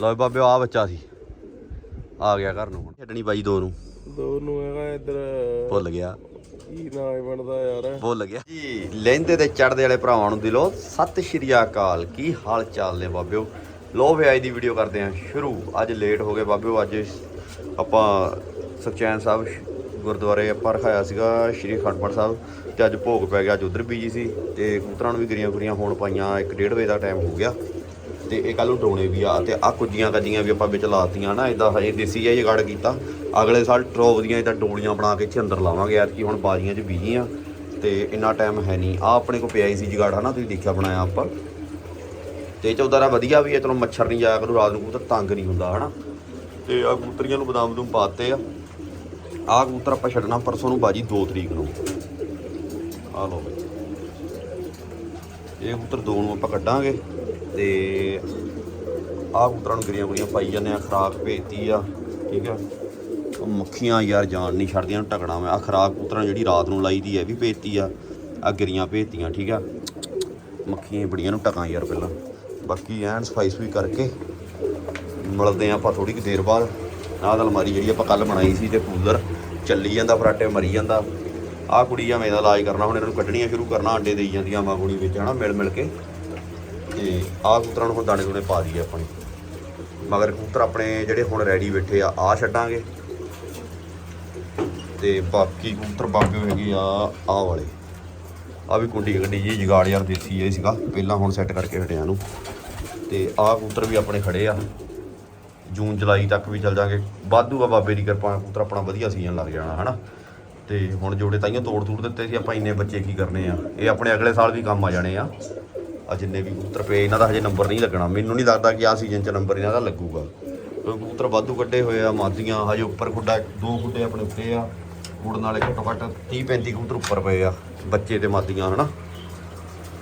ਲਓ ਬਾਬੇ ਆ ਬੱਚਾ ਸੀ। ਆ ਗਿਆ ਘਰ ਨੂੰ ਹੁਣ। ਛੱਡਣੀ ਬਾਈ ਦੋ ਨੂੰ। ਦੋ ਨੂੰ ਹੈਗਾ ਇੱਧਰ। ਭੁੱਲ ਗਿਆ। ਕੀ ਨਾਂ ਹੈ ਬਣਦਾ ਯਾਰ? ਭੁੱਲ ਗਿਆ। ਜੀ ਲਹਿੰਦੇ ਤੇ ਚੜਦੇ ਵਾਲੇ ਭਰਾਵਾਂ ਨੂੰ ਦਿਲੋਂ ਸਤਿ ਸ਼੍ਰੀ ਅਕਾਲ। ਕੀ ਹਾਲ ਚਾਲ ਨੇ ਬਾਬਿਓ? ਲੋ ਵੀ ਅੱਜ ਦੀ ਵੀਡੀਓ ਕਰਦੇ ਹਾਂ ਸ਼ੁਰੂ। ਅੱਜ ਲੇਟ ਹੋ ਗਏ ਬਾਬਿਓ ਅੱਜ ਆਪਾਂ ਸੁਖਚੈਨ ਸਾਹਿਬ ਗੁਰਦੁਆਰੇ ਆਪਾਂ ਰਖਾਇਆ ਸੀਗਾ ਸ਼੍ਰੀ ਖੰਡਪੜ ਸਾਹਿਬ। ਤੇ ਅੱਜ ਭੋਗ ਪੈ ਗਿਆ ਅੱਜ ਉਧਰ ਬੀਜੀ ਸੀ ਤੇ ਕਬੂਤਰਾਂ ਨੂੰ ਵੀ ਗਰੀਆਂ ਗੁਰੀਆਂ ਹੋਣ ਪਾਈਆਂ 1:30 ਵਜੇ ਦਾ ਟਾਈਮ ਹੋ ਗਿਆ। ਤੇ ਇਹ ਕੱਲ ਨੂੰ ਡਰੋਣੇ ਵੀ ਆ ਤੇ ਆ ਕੁੱਜੀਆਂ ਕੱਜੀਆਂ ਵੀ ਆਪਾਂ ਵਿੱਚ ਲਾਤੀਆਂ ਨਾ ਇਦਾਂ ਹਜੇ ਦੇਸੀ ਜਿਹਾ ਜਗਾੜ ਕੀਤਾ। ਅਗਲੇ ਸਾਲ ਟਰੋਪ ਦੀਆਂ ਇਦਾਂ ਡੋਲੀਆਂ ਬਣਾ ਕੇ ਇੱਥੇ ਅੰਦਰ ਲਾਵਾਂਗੇ ਯਾਰ ਕਿ ਹੁਣ ਬਾਜ਼ੀਆਂ 'ਚ ਬੀਜੀ ਆ ਤੇ ਇੰਨਾ ਟਾਈਮ ਹੈ ਨਹੀਂ। ਆ ਆਪਣੇ ਕੋਲ ਪਿਆ ਹੀ ਸੀ ਜਗਾੜ, ਹਨਾ? ਤੁਸੀਂ ਦੇਖਿਆ ਬਣਾਇਆ ਆਪਾਂ। ਤੇ ਇਹ ਚੌਦਾਰਾ ਵਧੀਆ ਵੀ ਹੈ ਚਲੋ ਮੱਛਰ ਨਹੀਂ ਜਾਇਆ ਕਰੂ, ਰਾਤ ਨੂੰ ਕਬੂਤਰ ਤੰਗ ਨਹੀਂ ਹੁੰਦਾ, ਹਨਾ? ਤੇ ਆ ਕਬੂਤਰੀਆਂ ਨੂੰ ਬਦਾਮ ਬਦੂਮ ਪਾਤੇ ਆ। ਆ ਕਬੂਤਰ ਆਪਾਂ ਛੱਡਣਾ ਪਰਸੋਂ ਨੂੰ ਬਾਜੀ 2 ਤਰੀਕ ਨੂੰ। ਆ ਲਓ ਬਈ। ਇਹ ਕਬੂਤਰ ਦੋ ਨੂੰ ਆਪਾਂ ਕੱਢਾਂਗੇ ਤੇ ਆਹ ਕਬੂਤਰਾਂ ਨੂੰ ਗਰੀਆਂ ਗੁਰੀਆਂ ਪਾਈ ਜਾਂਦੇ ਆ, ਖਰਾਕ ਭੇਜਤੀ ਆ, ਠੀਕ ਆ। ਉਹ ਮੱਖੀਆਂ ਯਾਰ ਜਾਣ ਨਹੀਂ ਛੱਡਦੀਆਂ ਨੂੰ ਟਕਣਾ ਮੈਂ। ਆ ਖਰਾਕ ਕਬੂਤਰਾਂ ਜਿਹੜੀ ਰਾਤ ਨੂੰ ਲਾਈ ਦੀ ਹੈ ਇਹ ਵੀ ਭੇਜਤੀ ਆ। ਆ ਗਰੀਆਂ ਭੇਜਤੀਆਂ, ਠੀਕ ਆ। ਮੱਖੀਆਂ ਬੜੀਆਂ ਨੂੰ ਟਕਾਂ ਯਾਰ ਪਹਿਲਾਂ। ਬਾਕੀ ਐਨ ਸਫ਼ਾਈ ਸੁਈ ਕਰਕੇ ਮਿਲਦੇ ਆ ਆਪਾਂ ਥੋੜੀ ਕੁ ਦੇਰ ਬਾਅਦ। ਆਹ ਅਲਮਾਰੀ ਜਿਹੜੀ ਆਪਾਂ ਕੱਲ ਬਣਾਈ ਸੀ ਤੇ ਕੂਲਰ ਚੱਲੀ ਜਾਂਦਾ, ਫਰਾਟੇ ਮਰੀ ਜਾਂਦਾ। ਆਹ ਕੁੜੀ ਆ ਮੇਰਾ ਇਲਾਜ ਕਰਨਾ, ਹੁਣ ਇਹਨਾਂ ਨੂੰ ਕੱਢਣੀਆਂ ਸ਼ੁਰੂ ਕਰਨਾ ਅੰਡੇ ਦੇਈ ਜਾਂਦੀਆਂ ਮਾਂ ਕੁੜੀ ਵਿੱਚ, ਹਨਾ, ਮਿਲ ਮਿਲ ਕੇ। ਤੇ ਆਹ ਕੂਤਰਾਂ ਨੂੰ ਹੁਣ ਦਾਣੇ ਦੂਣੇ ਪਾ ਦਈਏ ਆਪਣੇ ਮਗਰ ਕੂਤਰ ਆਪਣੇ ਜਿਹੜੇ ਹੁਣ ਰੈਡੀ ਬੈਠੇ ਆ ਆ ਛੱਡਾਂਗੇ। ਤੇ ਬਾਕੀ ਕੂਤਰ ਬਾਬੇ ਹੈਗੇ ਆ, ਆਹ ਵਾਲੇ। ਆ ਵੀ ਕੁੰਡੀ ਗੱਡੀ ਜੀ, ਜਗਾੜ ਯਾਰ ਦੇਸੀ ਇਹ ਸੀਗਾ, ਪਹਿਲਾਂ ਹੁਣ ਸੈੱਟ ਕਰਕੇ ਹਟਿਆ ਨੂੰ ਤੇ ਆਹ ਕੂਤਰ ਵੀ ਆਪਣੇ ਖੜੇ ਆ। ਜੂਨ ਜੁਲਾਈ ਤੱਕ ਵੀ ਚੱਲ ਜਾਾਂਗੇ। ਵਾਧੂ ਆ ਬਾਬੇ ਦੀ ਕਿਰਪਾ ਨਾਲ ਕਬੂਤਰ ਆਪਣਾ ਵਧੀਆ ਸੀਜ਼ਨ ਲੱਗ ਜਾਣਾ, ਹਨਾ। ਤੇ ਹੁਣ ਜੋੜੇ ਤਾਈਆਂ ਤੋੜ ਤੋੜ ਦਿੱਤੇ ਸੀ, ਆਪਾਂ ਇੰਨੇ ਬੱਚੇ ਕੀ ਕਰਨੇ ਆ? ਇਹ ਆਪਣੇ ਅਗਲੇ ਸਾਲ ਵੀ ਕੰਮ ਆ ਜਾਣੇ ਆ। ਆ ਜਿੰਨੇ ਵੀ ਕਬੂਤਰ ਪਏ, ਇਹਨਾਂ ਦਾ ਹਜੇ ਨੰਬਰ ਨਹੀਂ ਲੱਗਣਾ। ਮੈਨੂੰ ਨਹੀਂ ਲੱਗਦਾ ਕਿ ਆਹ ਸੀਜ਼ਨ 'ਚ ਨੰਬਰ ਇਹਨਾਂ ਦਾ ਲੱਗੂਗਾ। ਕਿਉਂਕਿ ਕਬੂਤਰ ਵਾਧੂ ਕੱਢੇ ਹੋਏ ਆ, ਮਾਦੀਆਂ, ਹਜੇ ਉੱਪਰ ਗੁੱਡਾ ਦੋ ਗੁੱਡੇ ਆਪਣੇ ਉੱਤੇ ਆ। ਉੜਨ ਵਾਲੇ ਘੱਟੋ ਘੱਟ 30 35 ਕਬੂਤਰ ਉੱਪਰ ਪਏ ਆ, ਬੱਚੇ ਤੇ ਮਾਦੀਆਂ, ਹਨਾ?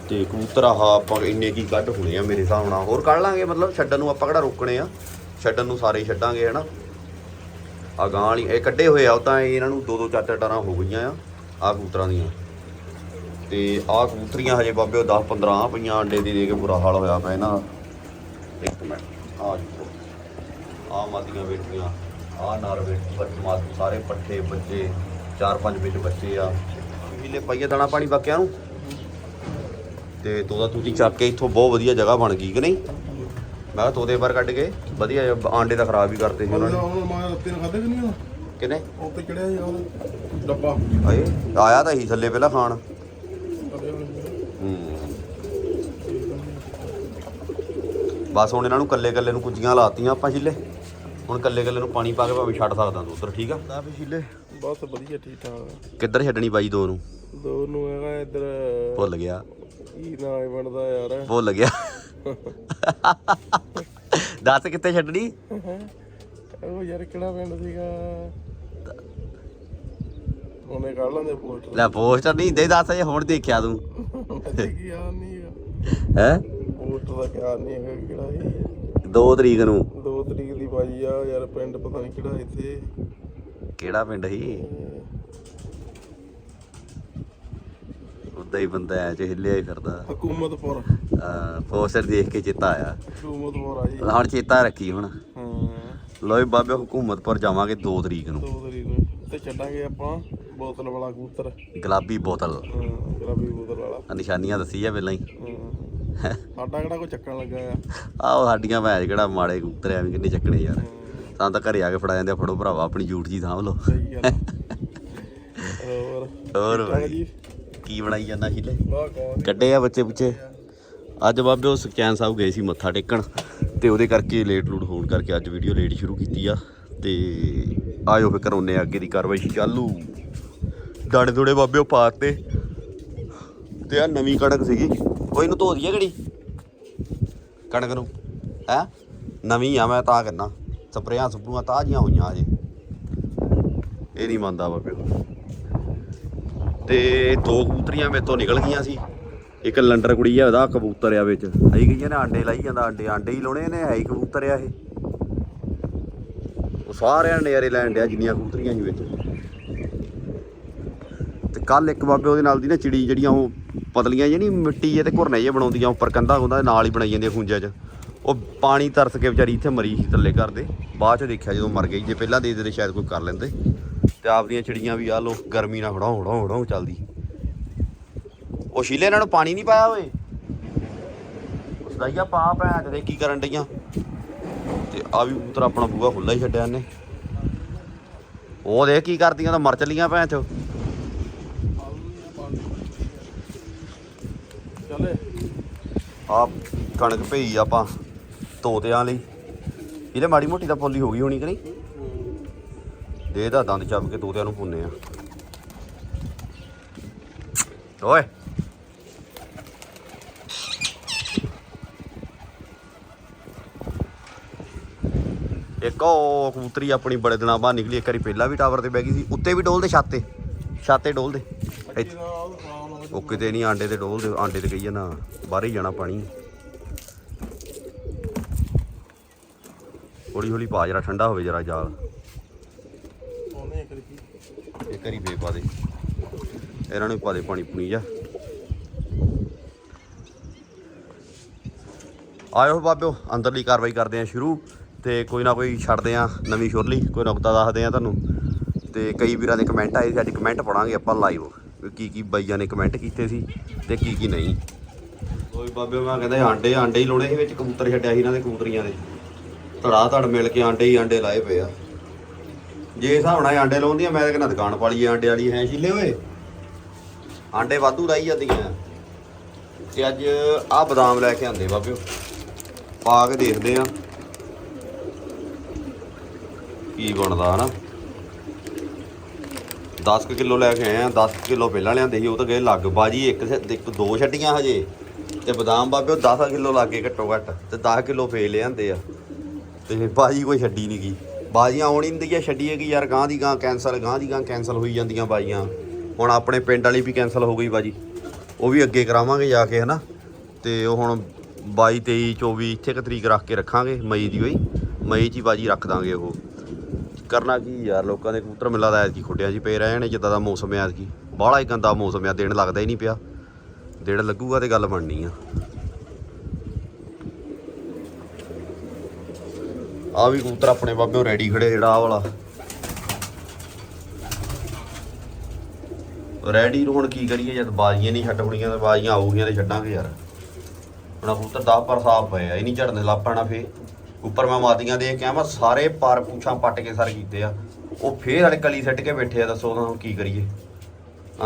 ਤੇ ਕਬੂਤਰ ਆਹ ਆਪਾਂ ਇੰਨੇ ਕੀ ਕੱਢ ਹੋਣੇ ਆ ਮੇਰੇ ਹਿਸਾਬ ਨਾਲ। ਹੋਰ ਕੱਢ ਲਾਂਗੇ, ਮਤਲਬ ਛੱਡਣ ਨੂੰ ਆਪਾਂ ਕਿਹੜਾ ਰੋਕਣੇ ਆ? ਛੱਡਣ ਨੂੰ ਸਾਰੇ ਹੀ ਛੱਡਾਂਗੇ, ਹਨਾ? ਆ ਗਾਂ ਵਾਲੀ, ਇਹ ਕੱਢੇ ਹੋਏ ਆ, ਉਹ ਤਾਂ ਇਹਨਾਂ ਨੂੰ ਦੋ ਦੋ ਚਾਰ ਚਾਰ ਟਾਰਾਂ ਹੋ ਗਈਆਂ ਆ ਆ ਕਬੂਤਰਾਂ ਦੀਆਂ। ਤੇ ਆਹ ਕਬੂਤਰੀਆਂ ਹਜੇ ਬਾਬੇ ਉਹ 10 15 ਆ ਪਈਆਂ, ਅੰਡੇ ਦੀ ਦੇ ਕੇ ਬੁਰਾ ਹਾਲ ਹੋਇਆ ਪਿਆ ਇਹਨਾਂ ਦਾ। ਇੱਕ ਮਿੰਟ, ਆ ਜੀ ਆ ਮਾਦੀਆਂ ਬੇਟੀਆਂ ਆ ਨਾਰ ਬੇਟੀ ਬੱਚੇ ਸਾਰੇ ਪੱਠੇ, ਬੱਚੇ ਚਾਰ ਪੰਜ ਵਿੱਚ ਬੱਚੇ ਆ। ਮਿਲੇ ਪਈਏ ਦਾਣਾ ਪਾਣੀ ਬਾਕਿਆਂ ਨੂੰ। ਤੇ ਤੋਦਾ ਤੁਸੀਂ ਚੱਕ ਕੇ ਇੱਥੋਂ ਬਹੁਤ ਵਧੀਆ ਜਗ੍ਹਾ ਬਣ ਗਈ ਕਿ ਨਹੀਂ? ਮੈਂ ਕਿਹਾ ਤੋਦੇ ਬਾਹਰ ਕੱਢ ਕੇ। ਵਧੀਆ ਜਿਹਾ ਆਂਡੇ ਤਾਂ ਖਰਾਬ ਹੀ ਕਰਤੇ ਸੀ ਉਹਨਾਂ ਨੇ। ਹੁਣ ਮੈਂ ਰੱਤੇ ਨੂੰ ਖਾਦੇ ਕਿ ਨਹੀਂ ਉਹ ਕਿਨੇ ਉੱਤੇ ਚੜਿਆ ਸੀ ਉਹ? ਡੱਬਾ। ਆਏ ਆਇਆ ਤਾਂ ਹੀ ਥੱਲੇ ਪਹਿਲਾਂ ਖਾਣ। ਹੂੰ। ਬਸ ਹੁਣ ਇਹਨਾਂ ਨੂੰ ਕੱਲੇ ਕੱਲੇ ਨੂੰ ਕੁੱਜੀਆਂ ਲਾਤੀਆਂ ਆਪਾਂ ਛਿੱਲੇ। ਹੁਣ ਕੱਲੇ ਕੱਲੇ ਨੂੰ ਪਾਣੀ ਪਾ ਕੇ ਭਾਵੇਂ ਛੱਡ ਸਕਦਾ ਤੂੰ ਉਧਰ ਠੀਕ ਆ? ਤਾਂ ਵੀ ਛਿੱਲੇ। ਬਹੁਤ ਵਧੀਆ ਠੀਕ ਠਾਕ ਕਿੱਧਰ ਛੱਡਣੀ ਬਾਈ ਦੋ ਨੂੰ? ਦੋ ਨੂੰ ਹੈਗਾ ਇੱਧਰ। ਭੁੱਲ ਗਿਆ। ਕੀ ਨਾਂ ਹੈ ਬਣਦਾ ਯਾਰ? ਭੁੱਲ ਗਿਆ। ਦੱਸ ਕਿੱਥੇ ਛੱਡਣੀ? ਉਹ ਯਾਰ ਕਿਹੜਾ ਪਿੰਡ ਸੀਗਾ? ਉਹਨੇ ਕੱਢ ਲੈਂਦੇ ਪੋਸਟਰ। ਲੈ ਪੋਸਟਰ ਨਹੀਂ ਦੇ ਦੱਸ ਜੇ ਹੁਣ ਦੇਖਿਆ ਤੂੰ। ਕੀ ਨਹੀਂ ਹੈ? ਪੋਸਟਰ ਦਾ ਯਾਦ ਨਹੀਂ ਹੈਗਾ ਕਿਹੜਾ ਸੀ 2 ਤਰੀਕ ਨੂੰ। 2 ਤਰੀਕ ਦੀ ਬਾਜੀ ਆ ਯਾਰ ਪਿੰਡ ਪਤਾ ਨਹੀਂ ਕਿਹੜਾ ਇੱਥੇ। ਕਿਹੜਾ ਪਿੰਡ ਸੀ? ਉਦਾਂ ਹੀ ਬੰਦਾ ਐ ਚ ਹਿੱਲਿਆ ਹੀ ਫਿਰਦਾ। ਹਕੂਮਤਪੁਰ ਪੋਸਟਰ ਦੇਖ ਕੇ ਚੇਤਾ ਆਇਆ। ਹਕੂਮਤਪੁਰ ਆ ਜੀ। ਹੁਣ ਚੇਤਾ ਰੱਖੀ ਹੁਣ। ਹਾਂ। ਲੋਈ ਬਾਬੇ ਹਕੂਮਤਪੁਰ ਜਾਵਾਂਗੇ 2 ਤਰੀਕ ਨੂੰ। 2 ਤਰੀਕ ਨੂੰ ਤੇ ਛੱਡਾਂਗੇ ਆਪਾਂ ਬੋਤਲ ਵਾਲਾ ਕਬੂਤਰ। ਗੁਲਾਬੀ ਬੋਤਲ। ਹਾਂ ਗੁਲਾਬੀ ਬੋਤਲ ਵਾਲਾ। ਨਿਸ਼ਾਨੀਆਂ ਦੱਸੀ ਆ ਪਹਿਲਾਂ ਹੀ। ਸਾਡਾ ਕਿਹੜਾ ਕੋਈ ਚੱਕਣ ਲੱਗਾ ਆ? ਆਹ ਸਾਡੀਆਂ ਭੈਣ ਕਿਹੜਾ ਮਾੜੇ ਕਬੂਤਰ ਐਵੇਂ ਕਿੰਨੇ ਚੱਕਣੇ ਯਾਰ। ਸਾਨੂੰ ਤਾਂ ਘਰੇ ਆ ਕੇ ਫੜਾ ਜਾਂਦੇ ਫੜੋ ਭਰਾਵਾ ਆਪਣੀ ਜੂਠ ਜੀ ਸਾਂਭ ਲਓ। ਸਹੀ ਗੱਲ ਹੋਰ। ਹੋਰ ਜੀ? ਕੀ ਬਣਾਈ ਜਾਂਦਾ ਵਾਹ ਕੌਣ ਕੱਢੇ ਆ ਬੱਚੇ ਪੁੱਛੇ ਅੱਜ ਬਾਬੇ ਉਹ ਸੁਖਚੈਨ ਸਾਹਿਬ ਗਏ ਸੀ ਮੱਥਾ ਟੇਕਣ ਤੇ ਉਹਦੇ ਕਰਕੇ ਲੇਟ ਲੂਟ ਹੋਣ ਕਰਕੇ ਅੱਜ ਵੀਡੀਓ ਲੇਟ ਸ਼ੁਰੂ ਕੀਤੀ ਆ। ਤੇ ਆਇਓ ਫੇ ਕਰਾਉਨੇ ਅੱਗੇ ਦੀ ਕਾਰਵਾਈ ਚਾਲੂ। ਦਾਣੇ ਥੋੜੇ ਬਾਬੇ ਉਹ ਪਾਤੇ। ਤੇ ਆ ਨਵੀਂ ਕਣਕ ਸੀਗੀ। ਉਹ ਇਹਨੂੰ ਧੋ ਦਈਏ ਕਿਹੜੀ? ਕਣਕ ਨੂੰ। ਹੈ? ਨਵੀਂ ਆ ਮੈਂ ਤਾਂ ਕਰਨਾ ਸਪਰੇਆਂ ਸਪਰੂਆਂ ਤਾਜ਼ੀਆਂ ਹੋਈਆਂ ਅਜੇ ਇਹ ਨਹੀਂ ਮੰਨਦਾ ਬਾਬੇ ਉਹ। ਤੇ ਦੋ ਕਬੂਤਰੀਆਂ ਮੇਰੇ ਤੋਂ ਨਿਕਲ ਗਈਆਂ ਸੀ। ਇੱਕ ਲੰਡਰ ਕੁੜੀ ਆ, ਉਹਦਾ ਕਬੂਤਰ ਆ ਵਿੱਚ। ਆਈ ਗਈਆਂ ਨੇ ਆਂਡੇ ਲਾਈ ਜਾਂਦਾ, ਆਂਡੇ ਆਂਡੇ ਹੀ ਲਾਉਣੇ ਨੇ ਹੈ ਹੀ ਕਬੂਤਰ ਆ ਇਹ। ਉਹ ਸਾਰਿਆਂ ਨੇ ਨਜ਼ਾਰੇ ਲੈਣ ਡਿਆ ਜਿੰਨੀਆਂ ਕਬੂਤਰੀਆਂ ਸੀ ਵਿੱਚ। ਤੇ ਕੱਲ ਇੱਕ ਬਾਬੇ ਉਹਦੇ ਨਾਲ ਦੀ ਨਾ ਚਿੜੀ ਜਿਹੜੀਆਂ ਉਹ ਪਤਲੀਆਂ ਜਿਹੜੀ ਮਿੱਟੀ ਜਿਹੇ ਤੇ ਘੁਰਨੇ ਜਿਹੇ ਬਣਾਉਂਦੀਆਂ, ਉੱਪਰ ਕੰਧਾਂ ਹੁੰਦਾ ਨਾਲ ਹੀ ਬਣਾਈ ਜਾਂਦੀਆਂ ਖੁੰਝਾਂ 'ਚ। ਉਹ ਪਾਣੀ ਤਰਸ ਕੇ ਵਿਚਾਰੀ ਇੱਥੇ ਮਰੀ ਸੀ ਥੱਲੇ ਘਰ ਦੇ। ਬਾਅਦ ਚ ਦੇਖਿਆ ਜਦੋਂ ਮਰ ਗਈ, ਜੇ ਪਹਿਲਾਂ ਦੇ ਦਿੰਦੇ ਸ਼ਾਇਦ ਕੋਈ ਕਰ ਲੈਂਦੇ। ਤੇ ਆਪਦੀਆਂ ਚਿੜੀਆਂ ਵੀ ਆ ਲੋ ਗਰਮੀ ਨਾਲ ਹੜਾਉ ਹੜਾਉ ਹੜਾਉ ਚੱਲਦੀ। ਉਹ ਸ਼ੀਲੇ ਇਹਨਾਂ ਨੂੰ ਪਾਣੀ ਨਹੀਂ ਪਾਇਆ ਓਏ। ਉਸ ਦਾ ਹੀ ਆ ਪਾ ਭੈਣ ਦੇ ਕੀ ਕਰਨ ਡਈਆਂ? ਤੇ ਆ ਵੀ ਉਤਰ ਆਪਣਾ ਬੂਆ ਖੁੱਲਾ ਹੀ ਛੱਡਿਆ ਇਹਨੇ। ਉਹ ਦੇਖ ਕੀ ਕਰਦੀਆਂ ਤਾਂ ਮਰ ਚੱਲੀਆਂ ਭੈਣ ਚੋ ਚੱਲੇ। ਆ ਕਣਕ ਭਈ ਆਪਾਂ ਤੋਤਿਆਂ ਲਈ। ਇਹਦੇ ਮਾੜੀ ਮੋਟੀ ਤਾਂ ਪੋਲੀ ਹੋ ਗਈ ਹੋਣੀ ਕਿ ਨਹੀਂ? ਦੇ ਦਾ ਦੰਦ ਚੱਬ ਕੇ ਤੋਤਿਆਂ ਨੂੰ ਪੁੰਨੇ ਆ। ਓਏ। ਇੱਕ ਉਹ ਕਬੂਤਰੀ ਆਪਣੀ ਬੜੇ ਦਿਨਾਂ ਬਾਅਦ ਨਿਕਲੀ, ਇੱਕ ਵਾਰੀ ਪਹਿਲਾਂ ਵੀ ਟਾਵਰ ਤੇ ਬਹਿ ਗਈ ਸੀ, ਉੱਤੇ ਵੀ ਡੋਲਦੇ ਛੱਤ। ਤੇ ਛੱਤ ਤੇ ਡੋਲਦੇ ਇੱਥੇ। ਉਹ ਕਿਤੇ ਨਹੀਂ, ਆਂਡੇ ਤੇ ਡੋਲਦੇ ਆਂਡੇ ਤੇ ਕਹੀ ਜਾਣਾ ਬਾਹਰ ਹੀ ਜਾਣਾ ਪਾਣੀ। ਹੌਲੀ ਹੌਲੀ ਪਾ ਜਰਾ, ਠੰਡਾ ਹੋਵੇ ਜਰਾ ਜਾਲ। ਇਹ ਕਰੀ ਵੇ ਪਾ ਦੇ। ਇਹਨਾਂ ਨੂੰ ਪਾ ਦੇ ਪਾਣੀ ਪੁਣੀ ਜਾ। ਆਇਓ ਬਾਬਿਓ, ਅੰਦਰਲੀ ਕਾਰਵਾਈ ਕਰਦੇ ਆ ਸ਼ੁਰੂ ਤੇ ਕੋਈ ਨਾ ਕੋਈ ਛੱਡਦੇ ਆ ਨਵੀਂ ਸ਼ੁਰਲੀ। ਕੋਈ ਨੁਕਤਾ ਦੱਸਦੇ ਆ ਤੁਹਾਨੂੰ। ਤੇ ਕਈ ਵੀਰਾਂ ਦੇ ਕਮੈਂਟ ਆਏ ਸੀ, ਅੱਜ ਕਮੈਂਟ ਪੜਾਂਗੇ ਆਪਾਂ ਲਾਈਵ ਕੀ ਕੀ ਬਾਈਆਂ ਨੇ ਕਮੈਂਟ ਕੀਤੇ ਸੀ ਤੇ ਕੀ ਕੀ ਨਹੀਂ। ਕੋਈ ਬਾਬਿਓ, ਮੈਂ ਕਹਿੰਦਾ ਆਂਡੇ ਆਂਡੇ ਹੀ ਲੋਣੇ ਸੀ ਵਿੱਚ, ਕਬੂਤਰ ਛੱਡਿਆ ਸੀ ਇਹਨਾਂ ਦੇ ਕਬੂਤਰੀਆਂ ਦੇ। ਧੜਾ ਧੜ ਮਿਲ ਕੇ ਆਂਡੇ ਹੀ ਆਂਡੇ ਲਾਏ ਪਏ ਆ। ਜੇ ਹਿਸਾਬ ਨਾਲ ਇਹ ਆਂਡੇ ਲਾਉਂਦੀਆਂ, ਮੈਂ ਤਾਂ ਕਹਿੰਦਾ ਦੁਕਾਨ ਪਾਲੀਏ ਆਂਡੇ ਵਾਲੀ ਹੈ ਛਿੱਲੇ ਓਏ। ਆਂਡੇ ਵਾਧੂ ਲਾਈ ਜਾਂਦੀਆਂ। ਤੇ ਅੱਜ ਆਹ ਬਦਾਮ ਲੈ ਕੇ ਆਂਦੇ ਬਾਬਿਓ। ਪਾ ਕੇ ਦੇਖਦੇ ਆ। ਕੀ ਬਣਦਾ ਹਨਾ? 10 ਕਿਲੋ ਲੈ ਕੇ ਆਏ ਆ। 10 ਕਿਲੋ ਪਹਿਲਾਂ ਲਿਆਂਦੇ ਸੀ, ਉਹ ਤਾਂ ਗਏ ਲੱਗ ਬਾਜੀ, ਇੱਕ ਸ- ਇੱਕ ਦੋ ਛੱਡੀਆਂ ਹਜੇ। ਤੇ ਬਦਾਮ ਬਾਬਿਓ 10 ਕਿਲੋ ਲੱਗੇ ਘੱਟੋ ਘੱਟ। ਤੇ 10 ਕਿਲੋ ਫੇਲ ਲਿਆਂਦੇ ਆ। ਤੇ ਬਾਜੀ ਕੋਈ ਛੱਡੀ ਨਹੀਂ ਗਈ ਬਾਜੀਆਂ ਆਉਣ ਹੀ ਨਹੀਂ ਛੱਡੀਏ ਕਿ ਯਾਰ ਗਾਂ ਦੀ ਗਾਂ ਕੈਂਸਲ ਗਾਂ ਦੀ ਗਾਂ ਕੈਂਸਲ ਹੋਈ ਜਾਂਦੀਆਂ ਬਾਜੀਆਂ। ਹੁਣ ਆਪਣੇ ਪਿੰਡ ਵਾਲੀ ਵੀ ਕੈਂਸਲ ਹੋ ਗਈ ਬਾਜੀ। ਉਹ ਵੀ ਅੱਗੇ ਕਰਾਵਾਂਗੇ ਜਾ ਕੇ, ਹਨਾ? ਤੇ ਉਹ ਹੁਣ 22 23 24 ਇੱਥੇ ਕੁ ਤਰੀਕ ਰੱਖ ਕੇ ਰੱਖਾਂਗੇ, ਮਈ ਦੀ ਹੋਈ। ਮਈ 'ਚ ਹੀ ਬਾਜੀ ਰੱਖ ਦਾਂਗੇ ਉਹ। ਕਰਨਾ ਕੀ ਯਾਰ, ਲੋਕਾਂ ਦੇ ਕਬੂਤਰ ਮਿਲਾ ਦਾ ਐਤਕੀ ਖੁੱਡਿਆਂ 'ਚ ਪਏ ਰਹੇ ਨੇ ਜਿੱਦਾਂ ਦਾ ਮੌਸਮ ਹੈ ਐਤਕੀ। ਬਾਹਲਾ ਹੀ ਗੰਦਾ ਮੌਸਮ ਆ, ਦਿਨ ਲੱਗਦਾ ਹੀ ਨਹੀਂ ਪਿਆ। ਦਿਨ ਲੱਗੂਗਾ ਤੇ ਗੱਲ ਬਣਨੀ ਆ। ਆ ਵੀ ਕਬੂਤਰ ਆਪਣੇ ਬਾਬਿਓ ਰੈਡੀ ਖੜੇ ਜਿਹੜਾ ਆਹ ਵਾਲਾ। ਰੈਡੀ ਨੂੰ ਹੁਣ ਕੀ ਕਰੀਏ, ਜਦ ਬਾਜ਼ੀਆਂ ਨਹੀਂ ਛੱਡ ਹੋਣੀਆਂ ਤੇ ਬਾਜ਼ੀਆਂ ਆਊਗੀਆਂ ਤੇ ਛੱਡਾਂਗੇ ਯਾਰ। ਹੁਣ ਕਬੂਤਰ 10 ਪਰ ਸਾਫ਼ ਪਏ ਆ, ਇਹ ਨਹੀਂ ਝੜਨੇ ਲੱਗ ਪੈਣਾ ਫੇ ਉੱਪਰ ਮੈਂ ਮਾਦੀਆਂ ਦੇ ਕੇ ਮੈਂ ਸਾਰੇ ਪਰ ਪੂਛਾਂ ਪੱਟ ਕੇ ਸਰ ਕੀਤੇ ਆ। ਉਹ ਫੇਰ ਵਾਲੇ ਕਲੀ ਸਿੱਟ ਕੇ ਬੈਠੇ ਆ, ਦੱਸੋ ਉਹਨਾਂ ਨੂੰ ਕੀ ਕਰੀਏ।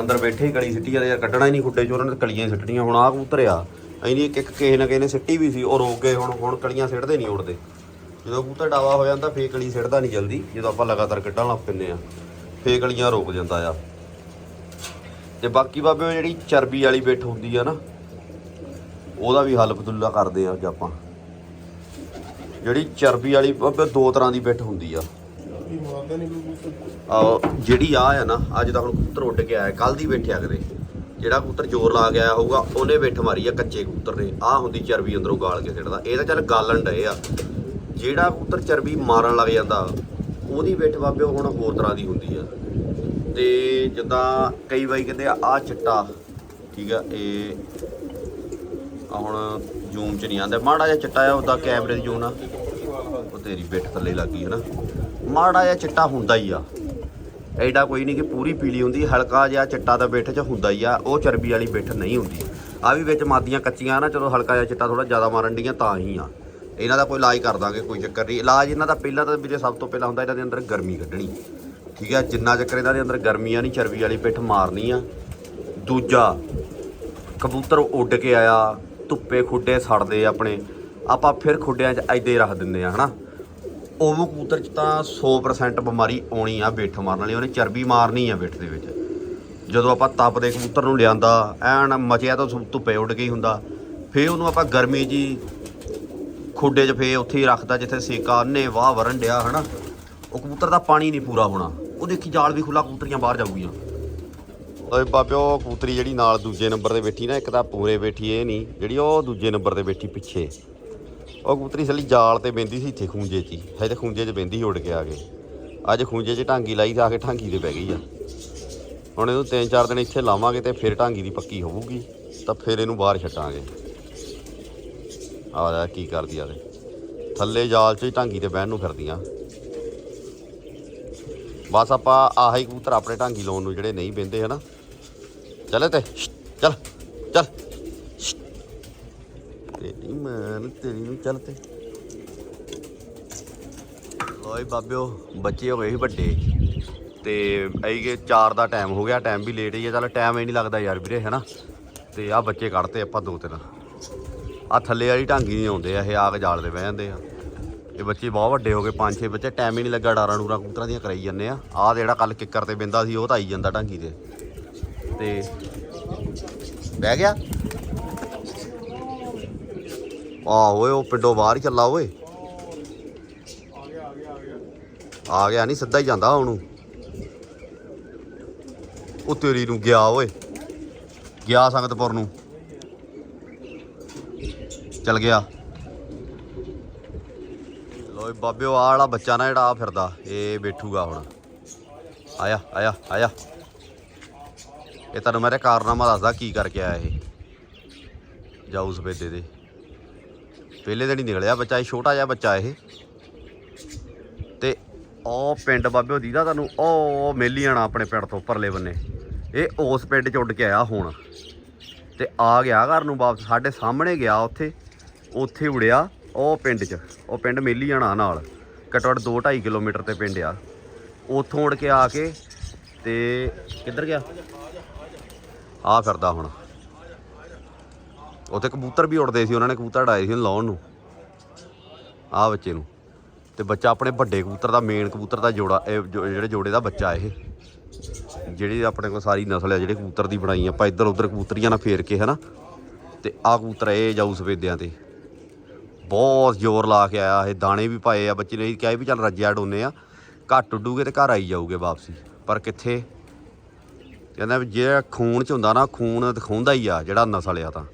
ਅੰਦਰ ਬੈਠੇ ਹੀ ਕਲੀ ਸਿੱਟੀ ਆ ਯਾਰ ਕੱਢਣਾ ਹੀ ਨਹੀਂ ਖੁੱਡੇ ਚ, ਉਹਨਾਂ ਨੇ ਕਲੀਆਂ ਸਿੱਟਣੀਆਂ। ਹੁਣ ਆਹ ਕਬੂਤਰ ਆ ਐਨੀ ਇੱਕ ਇੱਕ ਕਿਸੇ ਨਾ ਕਿਸੇ ਨੇ ਸਿੱਟੀ ਵੀ ਸੀ, ਉਹ ਰੋਕ ਗਏ ਹੁਣ ਹੁਣ ਕਲੀਆਂ ਸਿੱਟਦੇ ਨਹੀਂ ਉੜਦੇ। ਜਦੋਂ ਕਬੂਤਰ ਡਾਵਾ ਹੋ ਜਾਂਦਾ, ਫੇਰ ਕਲੀ ਸਿੱਟਦਾ ਨਹੀਂ ਜਲਦੀ, ਜਦੋਂ ਆਪਾਂ ਲਗਾਤਾਰ ਕੱਢਣ ਲੱਗ ਪੈਂਦੇ ਆ ਫੇਰ ਕਲੀਆਂ ਰੋਕ ਜਾਂਦਾ ਆ। ਤੇ ਬਾਕੀ ਬਾਬੇ ਜਿਹੜੀ ਚਰਬੀ ਵਾਲੀ ਬਿੱਠ ਹੁੰਦੀ ਆ ਨਾ, ਉਹਦਾ ਵੀ ਹੱਲ ਬਦੁੱਲਾ ਕਰਦੇ ਆ ਅੱਜ ਆਪਾਂ। ਜਿਹੜੀ ਚਰਬੀ ਵਾਲੀ, ਬਾਬੇ, ਦੋ ਤਰ੍ਹਾਂ ਦੀ ਬਿੱਠ ਹੁੰਦੀ ਆ। ਆ ਜਿਹੜੀ ਆ ਆ ਨਾ, ਅੱਜ ਤਾਂ ਹੁਣ ਕਬੂਤਰ ਉੱਡ ਕੇ ਆਇਆ ਕੱਲ ਦੀ ਬੈਠਿਆ ਕਦੇ ਜਿਹੜਾ ਕਬੂਤਰ ਜ਼ੋਰ ਲਾ ਕੇ ਆਇਆ ਹੋਊਗਾ, ਉਹਨੇ ਬਿੱਠ ਮਾਰੀ ਆ ਕੱਚੇ ਕਬੂਤਰ ਨੇ। ਆ ਹੁੰਦੀ ਚਰਬੀ ਅੰਦਰੋਂ ਗਾਲ ਕੇ ਸਿੱਟਦਾ। ਇਹ ਤਾਂ ਚੱਲ ਗਾਲਣ ਡਏ ਆ। ਜਿਹੜਾ ਕਬੂਤਰ ਚਰਬੀ ਮਾਰਨ ਲੱਗ ਜਾਂਦਾ, ਉਹਦੀ ਬਿੱਠ ਬਾਬੇ ਹੁਣ ਹੋਰ ਤਰ੍ਹਾਂ ਦੀ ਹੁੰਦੀ ਆ। ਤੇ ਜਿੱਦਾਂ ਕਈ ਵਾਰੀ ਕਹਿੰਦੇ ਆ ਆ ਚਿੱਟਾ, ਠੀਕ ਆ, ਇਹ ਆ ਹੁਣ ਜ਼ੂਮ ਚ ਨਹੀਂ ਆਉਂਦਾ। ਮਾੜਾ ਜਿਹਾ ਚਿੱਟਾ ਆ, ਉਹਦਾ ਕੈਮਰੇ ਦੀ ਜ਼ੂਮ ਆ। ਉਹ ਤੇਰੀ ਬਿੱਠ ਥੱਲੇ ਲੱਗ ਗਈ ਹੈ ਨਾ। ਮਾੜਾ ਜਿਹਾ ਚਿੱਟਾ ਹੁੰਦਾ ਹੀ ਆ। ਐਡਾ ਕੋਈ ਨਹੀਂ ਕਿ ਪੂਰੀ ਪੀਲੀ ਹੁੰਦੀ, ਹਲਕਾ ਜਿਹਾ ਚਿੱਟਾ ਤਾਂ ਬਿੱਠ 'ਚ ਹੁੰਦਾ ਹੀ ਆ। ਉਹ ਚਰਬੀ ਵਾਲੀ ਬਿੱਠ ਨਹੀਂ ਹੁੰਦੀ। ਆ ਵੀ ਵਿੱਚ ਮਾਦੀਆਂ ਕੱਚੀਆਂ ਨਾ, ਚਲੋ ਹਲਕਾ ਜਿਹਾ ਚਿੱਟਾ ਥੋੜਾ ਜ਼ਿਆਦਾ ਮਾਰਨ ਡੀਆਂ ਤਾਂ ਹੀ ਆ। ਇਹਨਾਂ ਦਾ ਕੋਈ ਇਲਾਜ ਕਰ ਦਾਂਗੇ, ਕੋਈ ਚੱਕਰ ਨਹੀਂ। ਇਲਾਜ ਇਹਨਾਂ ਦਾ ਪਹਿਲਾਂ ਤਾਂ ਵੀਰੇ ਸਭ ਤੋਂ ਪਹਿਲਾਂ ਹੁੰਦਾ ਇਹਨਾਂ ਦੇ ਅੰਦਰ ਗਰਮੀ ਕੱਢਣੀ। ਠੀਕ ਹੈ, ਜਿੰਨਾ ਚੱਕਰ ਇਹਨਾਂ ਦੇ ਅੰਦਰ ਗਰਮੀ ਆ ਨਹੀਂ, ਚਰਬੀ ਵਾਲੀ ਪਿੱਠ ਮਾਰਨੀ ਆ। ਦੂਜਾ, ਕਬੂਤਰ ਉੱਡ ਕੇ ਆਇਆ, ਧੁੱਪੇ ਖੁੱਡੇ ਸੜਦੇ ਆਪਣੇ। ਆਪਾਂ ਫਿਰ ਖੁੱਡਿਆਂ 'ਚ ਐਦੇ ਹੀ ਰੱਖ ਦਿੰਦੇ ਆ, ਹਨਾ? ਉਹ ਕਬੂਤਰ 'ਚ ਤਾਂ 100% ਬਿਮਾਰੀ ਆਉਣੀ ਆ ਬਿੱਠ ਮਾਰਨ ਵਾਲੀ, ਉਹਨੇ ਚਰਬੀ ਮਾਰਨੀ ਆ ਬਿੱਠ ਦੇ ਵਿੱਚ। ਜਦੋਂ ਆਪਾਂ ਤਪਦੇ ਕਬੂਤਰ ਨੂੰ ਲਿਆਂਦਾ, ਐਨ ਮਚਿਆ ਤਾਂ ਸੁ- ਧੁੱਪੇ ਉੱਡ ਗਈ ਹੁੰਦਾ। ਫੇਰ ਉਹਨੂੰ ਆਪਾਂ ਗਰਮੀ ਜੀ ਖੁੱਡੇ 'ਚ ਫੇ ਉੱਥੇ ਹੀ ਰੱਖਦਾ ਜਿੱਥੇ ਸੇਕਾ, ਅੰਨੇ ਵਾਹ ਵਰਨ ਡਿਆ, ਹਨਾ? ਉਹ ਕਬੂਤਰ ਦਾ ਪਾਣੀ ਨਹੀਂ ਪੂਰਾ ਹੋਣਾ। ਉਹ ਦੇਖੀ ਜਾਲ ਵੀ ਖੁੱਲਾ ਕਬੂਤਰੀਆਂ ਬਾਹਰ ਜਾਊਗੀਆਂ। ਓਏ ਬਾਪਿਓ ਕਬੂਤਰੀ ਜਿਹੜੀ ਨਾਲ ਦੂਜੇ ਨੰਬਰ ਤੇ ਬੈਠੀ ਨਾ, ਇੱਕ ਤਾਂ ਪੂਰੇ ਬੈਠੀ ਇਹ ਨਹੀਂ, ਜਿਹੜੀ ਉਹ ਦੂਜੇ ਨੰਬਰ ਤੇ ਬੈਠੀ ਪਿੱਛੇ। ਉਹ ਕਬੂਤਰੀ ਸਲੀ ਜਾਲ ਤੇ ਬੈੰਦੀ ਸੀ ਇੱਥੇ ਖੂੰਜੇ 'ਚ ਹੀ। ਹਜੇ ਤਾਂ ਖੂੰਜੇ 'ਚ ਬੈੰਦੀ ਉੱਡ ਕੇ ਆ ਗਏ ਅੱਜ ਖੂੰਜੇ 'ਚ ਢਾਂਗੀ ਲਾਈ ਤਾਂ ਆ ਕੇ ਢਾਂਗੀ ਤੇ ਬਹਿ ਗਈ ਆ। ਹੁਣ ਇਹਨੂੰ ਤਿੰਨ ਚਾਰ ਦਿਨ ਇੱਥੇ ਲਾਵਾਂਗੇ ਤੇ ਫਿਰ ਢਾਂਗੀ ਦੀ ਪੱਕੀ ਹੋਊਗੀ, ਤਾਂ ਫਿਰ ਇਹਨੂੰ ਬਾਹਰ ਛੱਡਾਂਗੇ। ਆ ਲੈ ਕੀ ਕਰਦੀ ਆ ਤੇ ਥੱਲੇ ਜਾਲ 'ਚ ਹੀ ਢਾਂਗੀ ਤੇ ਬਹਿਣ ਨੂੰ ਫਿਰਦੀਆਂ ਬਸ ਆਪਾਂ ਆਹੀ ਕਬੂਤਰ ਆਪਣੇ ਢਾਂਗੀ ਲਾਉਣ ਨੂੰ ਜਿਹੜੇ ਨਹੀਂ ਬਹਿੰਦੇ, ਹਨਾ? ਚੱਲ ਤੇ ਚੱਲ ਚੱਲ। ਤੇਰੀ ਮਾਂ ਤੇਰੀ ਨੂੰ ਚੱਲ ਤੇ ਲੋਈ ਬਾਬਿਓ, ਬੱਚੇ ਹੋ ਗਏ ਸੀ ਵੱਡੇ। ਤੇ ਆਈਗੇ 4 ਦਾ ਟਾਈਮ ਹੋ ਗਿਆ ਟਾਈਮ ਵੀ ਲੇਟ ਹੀ ਹੈ ਚੱਲ ਟਾਈਮ ਹੀ ਨਹੀਂ ਲੱਗਦਾ ਯਾਰ ਵੀਰੇ, ਹੈਨਾ? ਤੇ ਆ ਬੱਚੇ ਕੱਢਤੇ ਆਪਾਂ ਦੋ ਤਿੰਨ। ਆ ਥੱਲੇ ਵਾਲੀ ਢਾਂਗੀ ਨਹੀਂ ਆਉਂਦੇ ਆ, ਇਹ ਆ ਕੇ ਜਾਲ ਦੇ ਬਹਿ ਜਾਂਦੇ ਆ। ਇਹ ਬੱਚੇ ਬਹੁਤ ਵੱਡੇ ਹੋ ਗਏ, ਪੰਜ ਛੇ ਬੱਚੇ, ਟਾਈਮ ਹੀ ਨਹੀਂ ਲੱਗਾ ਡਾਰਾਂ ਡੂਰਾਂ ਕਬੂਤਰਾਂ ਦੀਆਂ ਕਰਾਈ ਜਾਂਦੇ ਆ। ਆ ਜਿਹੜਾ ਕੱਲ ਕਿੱਕਰ ਤੇ ਬਿੰਦਾ ਸੀ, ਉਹ ਤਾਂ ਆਈ ਜਾਂਦਾ ਢਾਂਗੀ ਤੇ। ਤੇ ਬਹਿ ਗਿਆ। ਆ ਓਏ, ਉਹ ਪਿੰਡੋਂ ਬਾਹਰ ਹੀ ਚੱਲਾ ਓਏ। ਆ ਗਿਆ ਨਹੀਂ, ਸਿੱਧਾ ਹੀ ਜਾਂਦਾ ਉਹਨੂੰ। ਉਹ ਤੇਰੀ ਨੂੰ ਗਿਆ ਓਏ। ਗਿਆ ਸੰਗਤਪੁਰ ਨੂੰ। ਚਲ ਗਿਆ। ਲੋਏ ਬਾਬਿਓ ਆਹ ਵਾਲਾ ਬੱਚਾ ਨਾ ਜਿਹੜਾ ਆ ਫਿਰਦਾ, ਇਹ ਬੈਠੂਗਾ ਹੁਣ। ਆਇਆ ਆਇਆ ਆਇਆ। ਇਹ ਤੁਹਾਨੂੰ ਮੇਰੇ ਕਾਰਨਾਮਾ ਦੱਸਦਾ ਕੀ ਕਰਕੇ ਆਇਆ ਇਹ। ਜਾਊ ਸਫੇਦੇ ਦੇ। ਪਹਿਲੇ ਦਿਨ ਹੀ ਨਿਕਲਿਆ ਬੱਚਾ, ਇਹ ਛੋਟਾ ਜਿਹਾ ਬੱਚਾ ਇਹ। ਤੇ ਉਹ ਪਿੰਡ ਬਾਬਿਓ ਦੀਦਾ ਤੁਹਾਨੂੰ, ਉਹ ਮੇਲੀਆਣਾ ਆਪਣੇ ਪਿੰਡ ਤੋਂ ਪਰਲੇ ਬੰਨੇ। ਇਹ ਉਸ ਪਿੰਡ ਚ ਉੱਡ ਕੇ ਆਇਆ ਹੁਣ। ਤੇ ਆ ਗਿਆ ਘਰ ਨੂੰ ਵਾਪਸ, ਸਾਡੇ ਸਾਹਮਣੇ ਗਿਆ ਉੱਥੇ। ਉੱਥੇ ਉੜਿਆ, ਉਹ ਪਿੰਡ 'ਚ, ਉਹ ਪਿੰਡ ਮੇਲੀ ਜਾਣਾ ਨਾਲ, ਘੱਟੋ ਘੱਟ 2.5 ਕਿਲੋਮੀਟਰ ਤੇ ਪਿੰਡ ਆ। ਉੱਥੋਂ ਉੜ ਕੇ ਆ ਕੇ ਤੇ ਕਿੱਧਰ ਗਿਆ? ਆ ਫਿਰਦਾ ਹੁਣ। ਉੱਥੇ ਕਬੂਤਰ ਵੀ ਉੜਦੇ ਸੀ, ਉਹਨਾਂ ਨੇ ਕਬੂਤਰ ਡਾਏ ਸੀ ਲਾਉਣ ਨੂੰ। ਆ ਬੱਚੇ ਨੂੰ। ਤੇ ਬੱਚਾ ਆਪਣੇ ਵੱਡੇ ਕਬੂਤਰ ਦਾ ਮੇਨ ਕਬੂਤਰ ਦਾ ਜੋੜਾ, ਇਹ ਜਿਹੜੇ ਜੋੜੇ ਦਾ ਬੱਚਾ ਇਹ। ਜਿਹੜੀ ਆਪਣੇ ਕੋਲ ਸਾਰੀ ਨਸਲ ਹੈ ਜਿਹੜੇ ਕਬੂਤਰ ਦੀ ਬਣਾਈ ਆਪਾਂ ਇੱਧਰ ਉੱਧਰ ਕਬੂਤਰੀਆਂ ਨਾਲ ਫੇਰ ਕੇ, ਹਨਾ? ਤੇ ਆ ਕਬੂਤਰ ਇਹ ਜਾਊ ਸਫੇਦਿਆਂ ਤੇ। ਬਹੁਤ ਜ਼ੋਰ ਲਾ ਕੇ ਆਇਆ, ਇਹ ਦਾਣੇ ਵੀ ਪਾਏ ਆ ਬੱਚੇ ਨੇ ਕਿਹਾ ਵੀ ਚੱਲ ਰੱਜਿਆ ਡੋਨੇ ਆ, ਘੱਟ ਉੱਡੂਗੇ ਤੇ ਘਰ ਆਈ ਜਾਊਗੇ ਵਾਪਸੀ। ਪਰ ਕਿੱਥੇ? ਕਹਿੰਦਾ ਵੀ ਜੇ ਖੂਨ ਚ ਹੁੰਦਾ ਨਾ, ਖੂਨ ਦਿਖਾਉਂਦਾ ਹੀ ਆ, ਜਿਹੜਾ ਨਸਲ ਆ ਤਾਂ।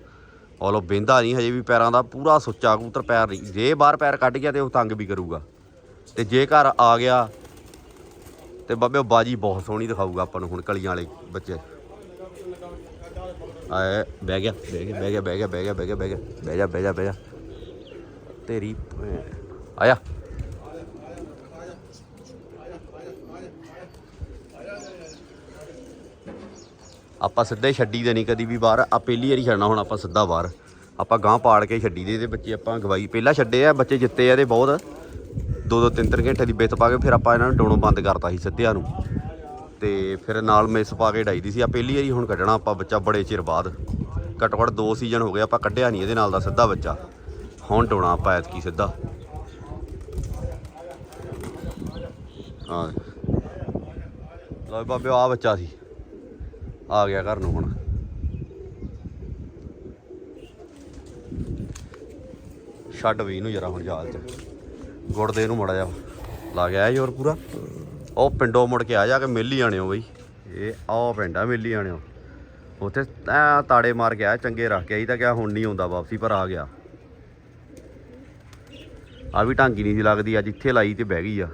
ਉਹ ਲੋ ਬਹਿੰਦਾ ਨਹੀਂ, ਹਜੇ ਵੀ ਪੈਰਾਂ ਦਾ ਪੂਰਾ ਸੁੱਚਾ ਕਬੂਤਰ ਪੈਰ ਨਹੀਂ, ਜੇ ਬਾਹਰ ਪੈਰ ਕੱਢ ਗਿਆ ਤੇ ਉਹ ਤੰਗ ਵੀ ਕਰੂਗਾ। ਤੇ ਜੇ ਘਰ ਆ ਗਿਆ, ਤੇ ਬਾਬੇ ਉਹ ਬਾਜੀ ਬਹੁਤ ਸੋਹਣੀ ਦਿਖਾਊਗਾ ਆਪਾਂ ਨੂੰ ਹੁਣ ਕਲੀਆਂ ਵਾਲੇ ਬੱਚੇ। ਆਏ ਬਹਿ ਗਿਆ ਬਹਿ ਗਿਆ ਬਹਿ ਗਿਆ ਬਹਿ ਗਿਆ ਬਹਿ ਗਿਆ ਬਹਿ ਗਿਆ ਬਹਿ ਗਿਆ, ਬਹਿ ਜਾ ਬਹਿ ਜਾ ਬਹਿ ਜਾ। ਤੇਰੀ ਆਇਆ। ਆਪਾਂ ਸਿੱਧੇ ਛੱਡੀ ਦੇ ਨਹੀਂ ਕਦੀ ਵੀ ਬਾਹਰ। ਆ ਪਹਿਲੀ ਵਾਰੀ ਛੱਡਣਾ ਹੁਣ ਆਪਾਂ ਸਿੱਧਾ ਬਾਹਰ। ਆਪਾਂ ਗਾਂ ਪਾੜ ਕੇ ਛੱਡੀ ਦੇ ਤੇ ਬੱਚੇ ਆਪਾਂ ਗਵਾਈ। ਪਹਿਲਾਂ ਛੱਡੇ ਆ, ਬੱਚੇ ਜਿੱਤੇ ਆ ਤੇ ਬਹੁਤ। ਦੋ ਦੋ ਤਿੰਨ ਤਿੰਨ ਘੰਟੇ ਦੀ ਬਿੱਤ ਪਾ ਕੇ ਫਿਰ ਆਪਾਂ ਇਹਨਾਂ ਨੂੰ ਡੋਣੋਂ ਬੰਦ ਕਰਤਾ ਸੀ ਸਿੱਧਿਆਂ ਨੂੰ। ਤੇ ਫਿਰ ਨਾਲ ਮਿਸ ਪਾ ਕੇ ਡਾਈ ਦੀ ਸੀ। ਆ ਪਹਿਲੀ ਵਾਰੀ ਹੁਣ ਕੱਢਣਾ ਆਪਾਂ ਬੱਚਾ ਬੜੇ ਚਿਰ ਬਾਅਦ। ਘੱਟੋ ਘੱਟ ਦੋ ਸੀਜ਼ਨ ਹੋ ਗਏ, ਆਪਾਂ ਕੱਢਿਆ ਨਹੀਂ ਇਹਦੇ ਨਾਲ ਦਾ ਸਿੱਧਾ ਬੱਚਾ। ਹੁਣ ਡੋਣਾ ਆਪਾਂ ਐਤਕੀ ਸਿੱਧਾ। ਹਾਂ। ਲਓ ਬਾਬੇ ਆ ਬੱਚਾ ਸੀ। ਆ ਗਿਆ ਘਰ ਨੂੰ ਹੁਣ। ਛੱਡ ਵੀ ਇਹਨੂੰ ਜਰਾ ਹੁਣ ਜਾਲ ਚ। ਗੁੜ ਦੇ ਇਹਨੂੰ ਮੜਾ ਜਾ ਲਾ ਗਿਆ ਜੋਰ ਪੂਰਾ। ਉਹ ਪਿੰਡੋਂ ਮੁੜ ਕੇ ਆ ਜਾ ਕੇ ਮਿਲ ਹੀ ਆਣਿਓ ਬਈ। ਇਹ ਆਹ ਪਿੰਡ ਆ, ਮਿਲ ਹੀ ਆਣਿਓ। ਉੱਥੇ ਐ ਤਾੜੇ ਮਾਰ ਗਿਆ ਚੰਗੇ ਰੱਖ ਕੇ ਆਈ ਤਾਂ ਕਿਹਾ ਹੁਣ ਨਹੀਂ ਆਉਂਦਾ ਵਾਪਸੀ, ਪਰ ਆ ਗਿਆ। ਆ ਵੀ ਢਾਂਗੀ ਨਹੀਂ ਸੀ ਲੱਗਦੀ ਅੱਜ ਇੱਥੇ ਲਾਈ ਤੇ ਬਹਿ ਗਈ ਆ।